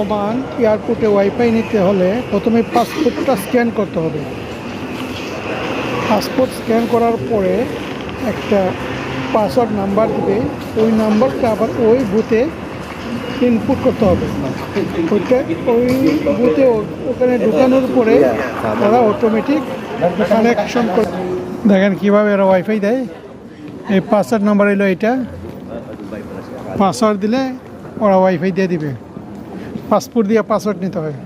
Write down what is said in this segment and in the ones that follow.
Oman এয়ারপোর্টে wifi নিতে হলে প্রথমে পাসপোর্টটা স্ক্যান করতে হবে। পাসপোর্ট স্ক্যান করার পরে একটা পাসওয়ার্ড নাম্বার দিবে। ওই নাম্বারটা আবার ওই বুথে ইনপুট করতে হবে। ওইটা ওই বুথে ওখানে ঢুকানোর পরে ওরা অটোমেটিক কানেকশন করে দেখেন কীভাবে ওরা ওয়াইফাই দেয়। এই পাসওয়ার্ড নাম্বার এলো এটা পাসওয়ার্ড দিলে ওরা ওয়াইফাই দিয়ে দিবে। পাসপোর্ট দিয়ে পাসওয়ার্ড নিতে হয়।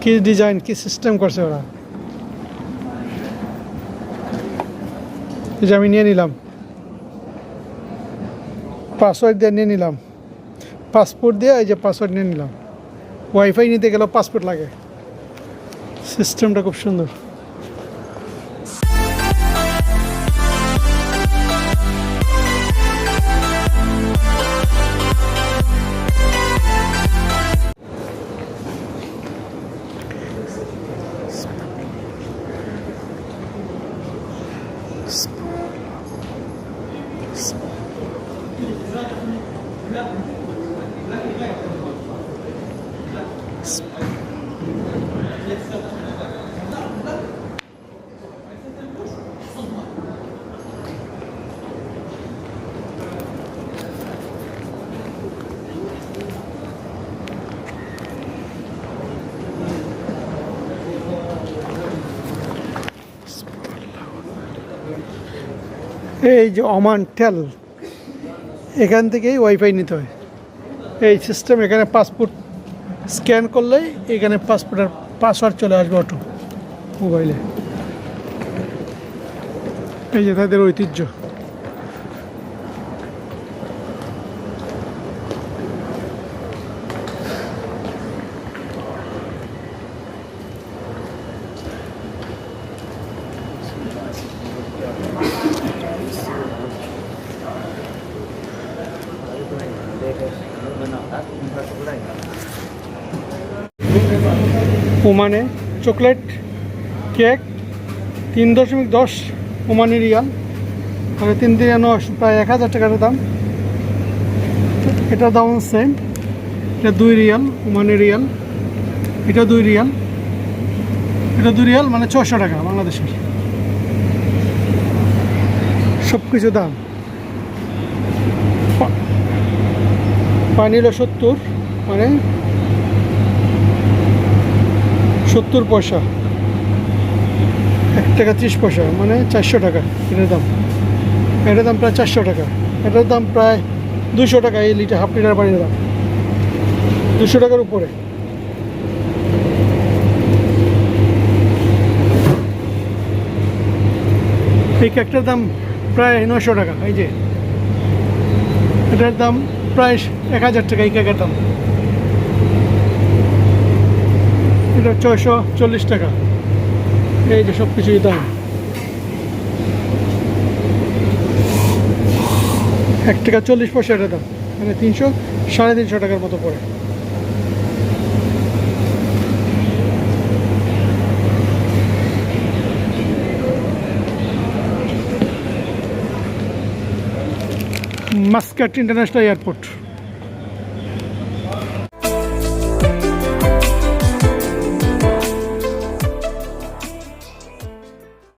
কি ডিজাইন কি সিস্টেম করছে ওরা? আমি নিয়ে নিলাম। পাসওয়ার্ড দিয়ে নিয়ে নিলাম। পাসপোর্ট দিয়ে এই যে পাসওয়ার্ড নিয়ে নিলাম। ওয়াইফাই নিতে গেলেও পাসপোর্ট লাগে। সিস্টেমটা খুব সুন্দর। এই যে অমান টেল এখান থেকেই ওয়াইফাই নিতে হয়। এই সিস্টেম এখানে পাসপোর্ট স্ক্যান করলেই এখানে পাসপোর্টের পাসওয়ার্ড চলে আসবে অটো মোবাইলে এই যে তাদের ঐতিহ্য। ওমানে চকলেট, কেক, তিন দশমিক দশ ওমানি রিয়াল। মানে তিন দিন প্রায় এক হাজার টাকার দাম। এটার দাম সেম এটা দুই রিয়াল, ওমানি রিয়াল। এটা দুই রিয়াল। এটা দুই রিয়াল মানে ছশো টাকা বাংলাদেশের। সব কিছু দাম। পানি হলো সত্তর মানে সত্তর পয়সা। এক টাকা ত্রিশ পয়সা মানে চারশো টাকা এটার দাম। এটার দাম প্রায় চারশো টাকা। এটার দাম প্রায় দুশো টাকা এই লিটার, হাফ লিটার পানির দাম। দুশো টাকার উপরে। এই কেকটার দাম প্রায় নশো টাকা, এই যে। এটার দাম প্রায় এক হাজার টাকা এই কেকের দাম এটা ছয়শো চল্লিশ টাকা। এই যে সব কিছুই দাম। এক টাকা চল্লিশ পয়সা এটা দাম। মানে তিনশো, সাড়ে তিনশো টাকার মতো পড়ে। Muscat international airport.